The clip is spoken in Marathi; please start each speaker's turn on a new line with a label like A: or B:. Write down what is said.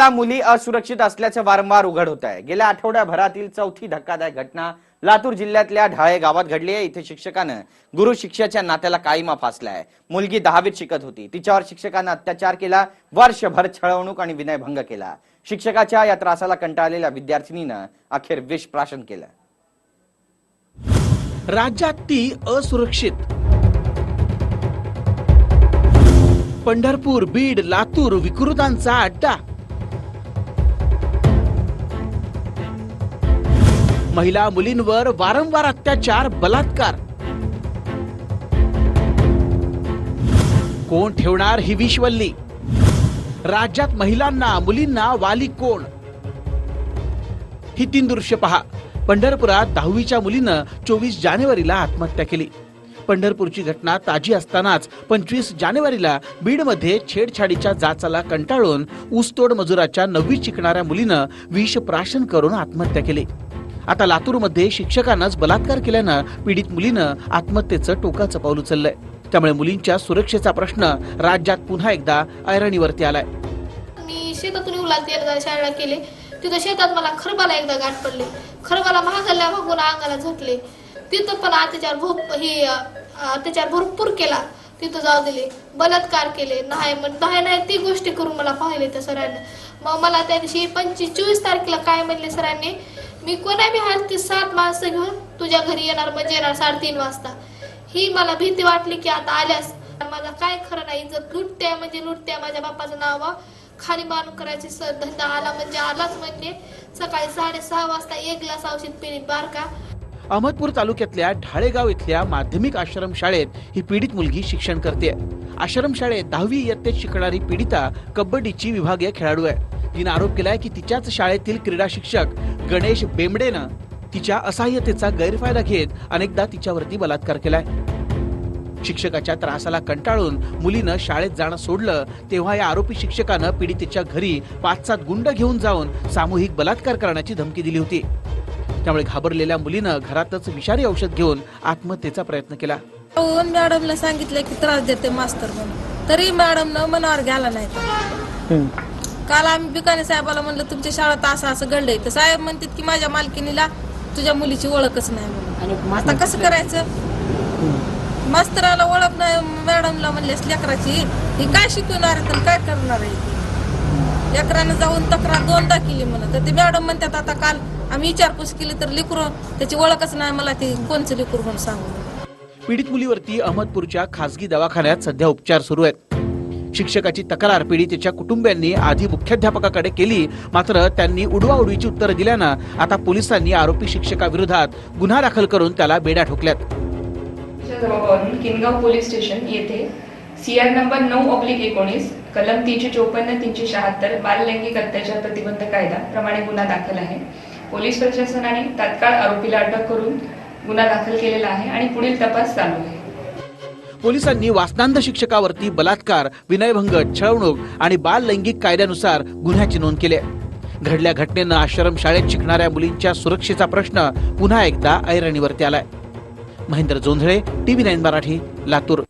A: महिला मुली असुरक्षित असल्याचं वारंवार उघड होत आहे. गेल्या आठवड्याभरातील चौथी धक्कादायक घटना लातूर जिल्ह्यातल्या ढाळे गावात घडली आहे. इथे शिक्षकानं गुरु शिष्याच्या नात्याला काळीमा फासलाय मुलगी दहावीत शिकत होती. तिच्यावर शिक्षकानं अत्याचार केला वर्षभर छळवणूक आणि विनयभंग केला. शिक्षकाच्या या त्रासाला कंटाळलेल्या विद्यार्थिनीनं अखेर विष प्राशन केलं.
B: राज्यात ती असुरक्षित. पंढरपूर बीड लातूर विकृतांचा अड्डा. महिला मुलींवर वारंवार अत्याचार बलात्कार. कोण ठेवणार ही विश्वल्ली? राज्यात महिलांना मुलींना वाली कोण? ही तीन दृश्य पहा. पंढरपुरात दहावीच्या मुलीनं चोवीस जानेवारीला आत्महत्या केली. पंढरपूरची घटना ताजी असतानाच पंचवीस जानेवारीला बीडमध्ये छेडछाडीच्या जाचाला कंटाळून ऊसतोड मजुराच्या नववी शिकणाऱ्या मुलीनं विष प्राशन करून आत्महत्या केली. आता लातूरमध्ये शिक्षकानंच बलात्कार केल्यानं पीडित मुलीनं आत्महत्येचं टोकाचं पाऊल उचललंय. त्यामुळे मुलींच्या सुरक्षेचा प्रश्न राज्यात पुन्हा एकदा ऐरणीवरती आलाय.
C: मी शेतातून येऊ लागते एकदा शाळेला तिथं शेतात मला खरबाला एकदा गाठ पडले. खरबाला महागल्या मागून अंगाला झटले तिथं पण अत्याचार भोप हे अत्याचार भरपूर केला. तिथं जाऊ दिले. बलात्कार केले. नाही मग नाही नाही ती गोष्टी करून मला पाहिले त्या सरांनी. मग मला त्या दिवशी पंचवीस चोवीस तारखेला काय म्हणले सरांनी मी कोणा बी हात ती सात माणसं घेऊन तुझ्या घरी येणार म्हणजे येणार साडेतीन वाजता. ही मला भीती वाटली की आता आल्यास माझा काय खरं नाही. जर लुटत्या म्हणजे लुटत्या माझ्या बाप्पाचं नाव खाली मारून करायची सर धंदा आला म्हणजे आलाच म्हणजे सकाळी साडेसहा वाजता एक ग्लास औषध पिली बारका
B: अहमदपूर तालुक्यातल्या ढाळेगाव इथल्या माध्यमिक आश्रम शाळेत ही पीडित मुलगी शिक्षण करते. आश्रम शाळेत दहावी इयत्तेत शिकणारी पीडिता कबड्डीची विभागीय खेळाडू आहे. तिने आरोप केलाय की तिच्याच शाळेतील क्रीडा शिक्षक गणेश बेंबडेनं तिच्या असहाय्यतेचा गैरफायदा घेत अनेकदा तिच्यावरती बलात्कार केलाय. शिक्षकाच्या त्रासाला कंटाळून मुलीनं शाळेत जाणं सोडलं तेव्हा या आरोपी शिक्षकानं पीडितेच्या घरी पाच सात गुंड घेऊन जाऊन सामूहिक बलात्कार करण्याची धमकी दिली होती. त्यामुळे घाबरलेल्या मुलीनं घरातच विषारी औषध घेऊन आत्महत्येचा प्रयत्न केला.
D: मॅडमला सांगितलं की त्रास देते मास्तर म्हणून. तरी मॅडमनं मनावर घ्यायला नाही. काल आम्ही बिकाने साहेबाला म्हणलं तुमच्या शाळेत असं असं घडलंय. तर साहेब म्हणतात की माझ्या मालकीनीला तुझ्या मुलीची ओळखच नाही म्हणून. आता कसं करायचं? मास्तराला ओळख नाही मॅडमला म्हणलेस लेकराची ही काय शिकवणार आहे तर काय करणार आहे? लेकरानं जाऊन तक्रार दोनदा केली म्हणा तर ते मॅडम म्हणतात आता काल आम्ही विचारपूस केली तर लिकरू त्याची ओळखच नाही मला ते कोणचं लिकरू म्हणून सांगू?
B: पीडित मुलीवरती अहमदपूरच्या खासगी दवाखान्यात सध्या उपचार सुरू आहेत. शिक्षकाची तक्रार पीडितेच्या कुटुंबियांनी आधी मुख्याध्यापकाकडे केली मात्र त्यांनी उडवाउडवीची उत्तरं दिल्यानं आता पोलिसांनी आरोपी शिक्षकाविरोधात गुन्हा दाखल करून त्याला बेड्या ठोकल्यात.
E: किनगाव पोलीस स्टेशन येथे सी आर नंबर नऊ ऑब्लिक एकोणीस कलम तीनशे चोपन्न तीनशे शहात्तर बाललैंगिक अत्याचार प्रतिबंध कायदा प्रमाणे गुन्हा दाखल आहे. पोलीस प्रशासनाने तात्काळ आरोपीला अटक करून गुन्हा दाखल केलेला आहे आणि पुढील तपास चालू आहे.
B: पोलिसांनी वासनांध शिक्षकावरती बलात्कार विनयभंग छळवणूक आणि बाल लैंगिक कायद्यानुसार गुन्ह्याची नोंद केली घडल्या घटनेनं आश्रम शाळेत शिकणाऱ्या मुलींच्या सुरक्षेचा प्रश्न पुन्हा एकदा ऐरणीवरती आलाय. Mahendra Jondhale TV nine Marathi Latur.